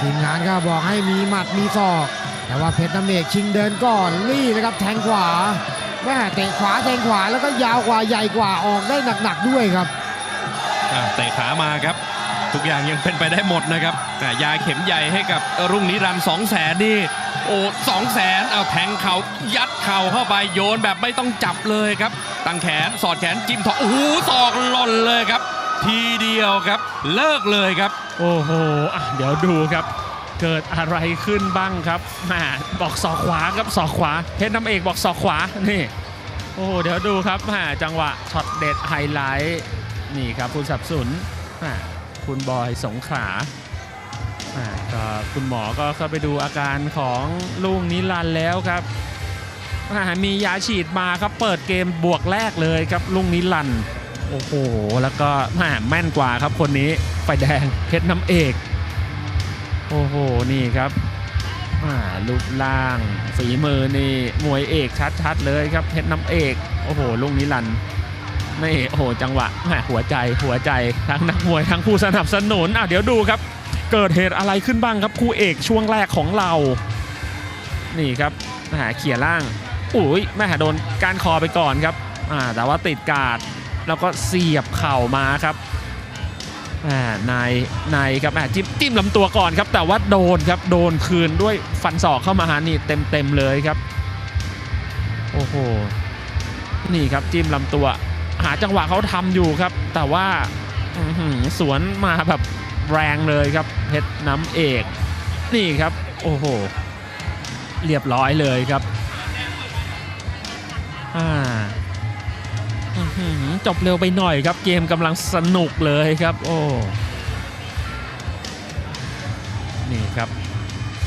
ทีมงานก็บอกให้มีหมัดมีศอก แต่ว่าเพชรน้ำเอกชิงเดินก่อนนี่นะครับแทงขวาแม่เตะขวาแทงขวาแล้วก็ยาวกว่าใหญ่กว่าออกได้หนักๆด้วยครับเตะขามาครับ ทุกอย่างยังเป็นไปได้หมดนะครับยาเข็มใหญ่ให้กับรุ่งนิรันดร์สองแสนนี่โอ้สองแสนเอาแทงเข่ายัดเข่าเข้าไปโยนแบบไม่ต้องจับเลยครับ ตั้งแขนสอดแขนจิ้มถอโอ้โหศอกหล่นเลยครับ ทีเดียวครับ เลิกเลยครับ โอ้โหเดี๋ยวดูครับ เกิดอะไรขึ้นบ้างครับแหมบอกศอกขวาครับศอกขวา เพชรน้ำเอกบอกศอกขวา นี่ โอ้โหเดี๋ยวดูครับแหมจังหวะช็อตเด็ดไฮไลท์นี่ครับคุณสับสนคุณบอยสงขาก็คุณหมอก็เข้าไปดูอาการของลุงนิรันแล้วครับแหมมียาฉีดมาครับเปิดเกมบวกแรกเลยครับลุงนิรันด์ โอ้โห แล้วก็แหมแม่นกว่าครับคนนี้ไฟแดงเพชรน้ำเอก โอ้โห นี่ครับอ่ารูปร่างฝีมือนี่มวยเอกชัดๆเลยครับเพชรน้ำเอก โอ้โหลุงนิรันด์นี่โอ้โหจังหวะแหมหัวใจหัวใจทั้งนักมวยทั้งผู้สนับสนุนอะเดี๋ยวดูครับ เกิดเหตุอะไรขึ้นบ้างครับคู่เอกช่วงแรกของเรา นี่ครับแหมเขี่ยล่างอุ้ยแม่โดนการคอไปก่อนครับอ่าแต่ว่าติดการ์ด แล้วก็เสียบเข่ามาครับนายนายครับอ่จิ้มจิ้มลำตัวก่อนครับ แต่ว่าโดนครับโดนคืนด้วยฟันศอกเข้ามาหานี่เต็มเต็มเลยครับ โอ้โหนี่ครับจิ้มลำตัว หาจังหวะเขาทำอยู่ครับ แต่ว่าสวนมาแบบแรงเลยครับเพชรน้ำเอก นี่ครับ โอ้โห เรียบร้อยเลยครับอ่า จบเร็วไปหน่อยครับเกมกำลังสนุกเลยครับ โอ้ นี่ครับ